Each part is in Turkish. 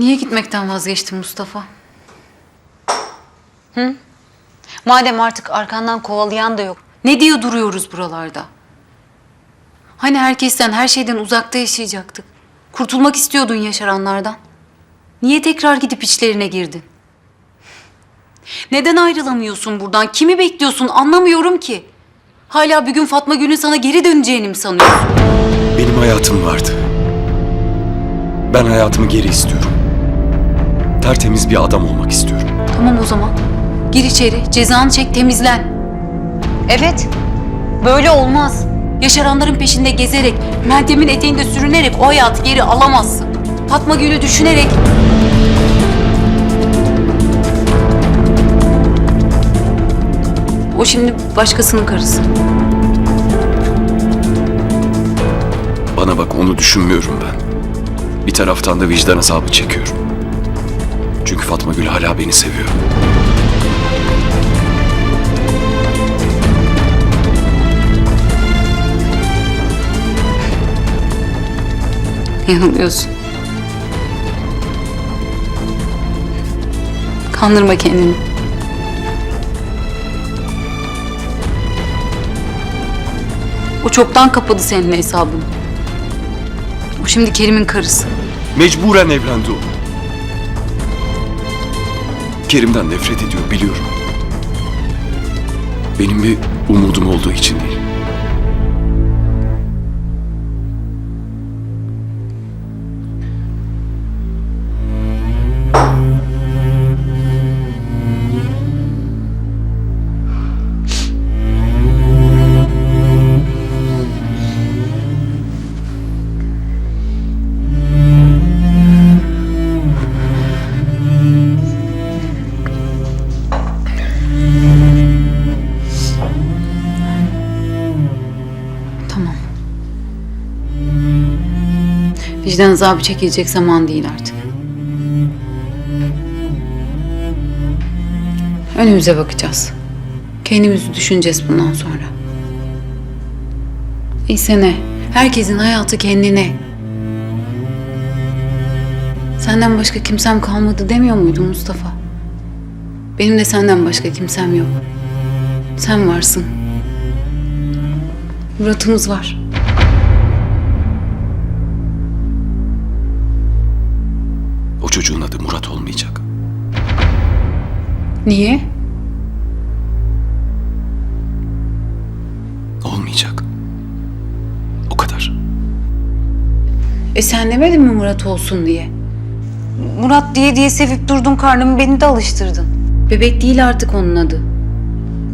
Niye gitmekten vazgeçtin Mustafa? Hı? Madem artık arkandan kovalayan da yok. Ne diye duruyoruz buralarda? Hani herkesten, her şeyden uzakta yaşayacaktık. Kurtulmak istiyordun yaşaranlardan. Niye tekrar gidip içlerine girdin? Neden ayrılamıyorsun buradan? Kimi bekliyorsun anlamıyorum ki. Hala bir gün Fatma Gül'ün sana geri döneceğini mi sanıyorsun? Benim hayatım vardı. Ben hayatımı geri istiyorum. Tertemiz bir adam olmak istiyorum. Tamam o zaman. Gir içeri, cezanı çek, temizlen. Evet, böyle olmaz. Yaşaranların peşinde gezerek, Meltem'in eteğinde sürünerek o hayatı geri alamazsın. Fatma Gül'ü düşünerek... O şimdi başkasının karısı. Bana bak onu düşünmüyorum ben. Bir taraftan da vicdan azabı çekiyorum. Çünkü Fatma Gül hala beni seviyor. Yanılıyorsun. Kandırma kendini. O çoktan kapadı senin hesabını. O şimdi Kerim'in karısı. Mecburen evlendi o. Kerim'den nefret ediyor biliyorum. Benim bir umudum olduğu için değil. Vicdan azabı çekilecek zaman değil artık. Önümüze bakacağız. Kendimizi düşüneceğiz bundan sonra. İyse ne? Herkesin hayatı kendine. Senden başka kimsem kalmadı demiyor muydu Mustafa? Benim de senden başka kimsem yok. Sen varsın. Murat'ımız var. Çocuğun adı Murat olmayacak. Niye? Olmayacak. O kadar. E sen demedin mi Murat olsun diye? Murat diye diye sevip durdun karnımı beni de alıştırdın. Bebek değil artık onun adı.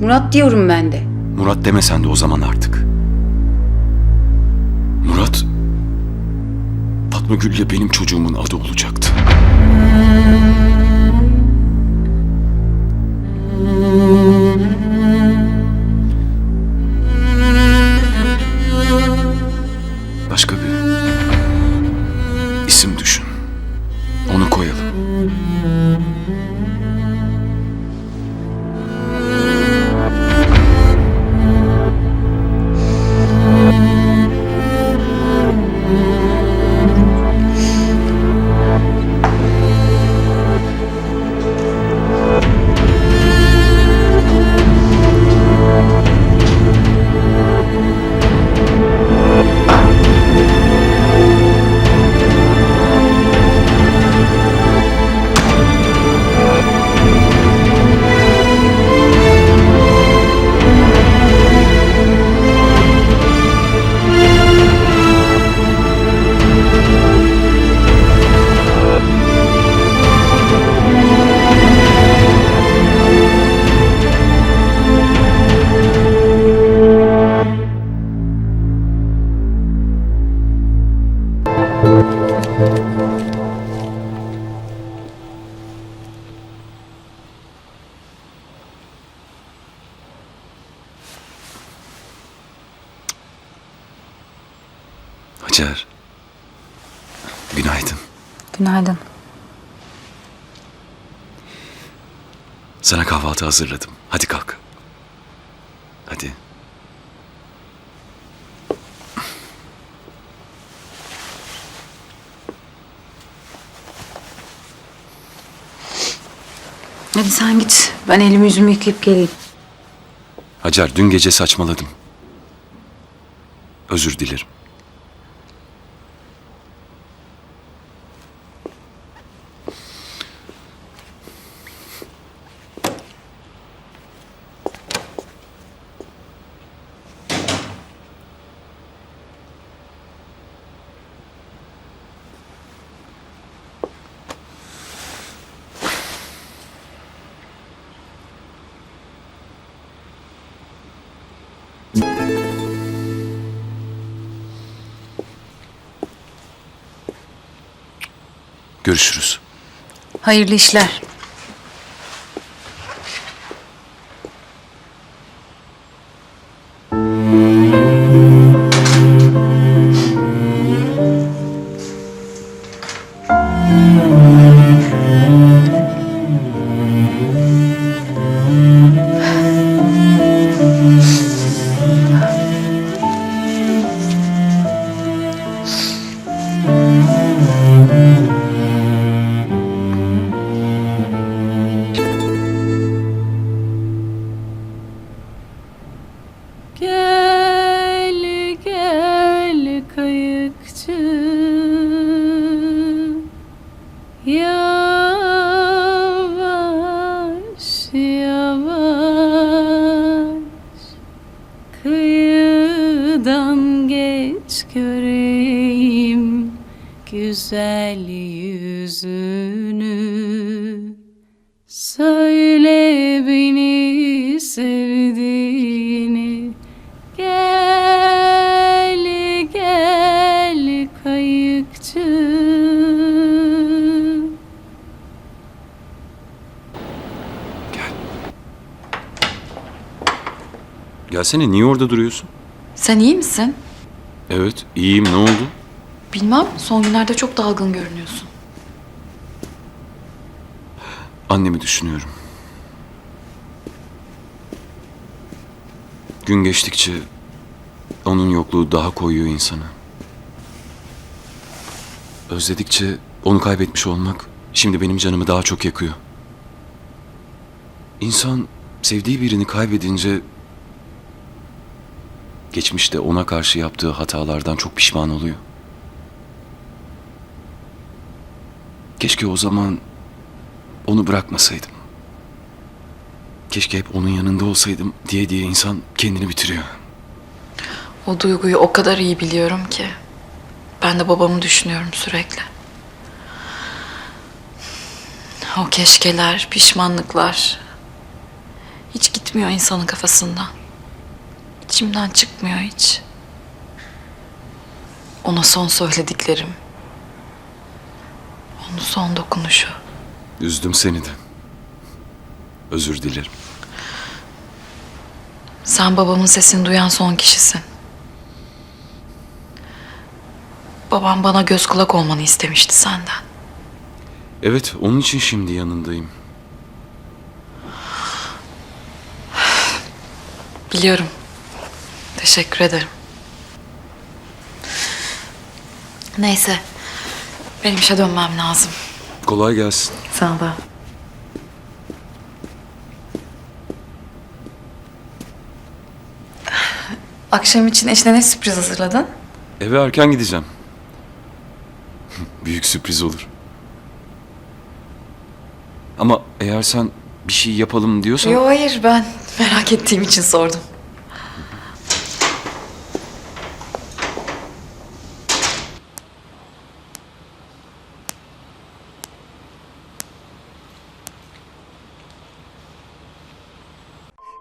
Murat diyorum ben de. Murat demesen de o zaman artık. Murat Fatma Gül'le benim çocuğumun adı olacaktı. Başka Hacer. Günaydın. Günaydın. Sana kahvaltı hazırladım. Hadi kalk. Hadi. Hadi sen git. Ben elimi yüzümü yıkayıp geleyim. Hacer dün gece saçmaladım. Özür dilerim. Görüşürüz. Hayırlı işler. Güzel yüzünü Söyle beni sevdiğini Gel gel kayıkçı Gelsene niye orada duruyorsun? Sen iyi misin? Evet iyiyim ne oldu? Bilmem son günlerde çok dalgın görünüyorsun. Annemi düşünüyorum. Gün geçtikçe onun yokluğu daha koyuyor insana. Özledikçe onu kaybetmiş olmak şimdi benim canımı daha çok yakıyor. İnsan sevdiği birini kaybedince geçmişte ona karşı yaptığı hatalardan çok pişman oluyor. Keşke o zaman onu bırakmasaydım. Keşke hep onun yanında olsaydım diye diye insan kendini bitiriyor. O duyguyu o kadar iyi biliyorum ki. Ben de babamı düşünüyorum sürekli. O keşkeler, pişmanlıklar hiç gitmiyor insanın kafasından. İçimden çıkmıyor hiç. Ona son söylediklerim. Onun son dokunuşu. Üzdüm seni de. Özür dilerim. Sen babamın sesini duyan son kişisin. Babam bana göz kulak olmanı istemişti senden. Evet, onun için şimdi yanındayım. Biliyorum. Teşekkür ederim. Neyse. Benim işe dönmem lazım. Kolay gelsin. Sağ ol. Akşam için eşine ne sürpriz hazırladın? Eve erken gideceğim. Büyük sürpriz olur. Ama eğer sen bir şey yapalım diyorsan... Yok hayır ben merak ettiğim için sordum.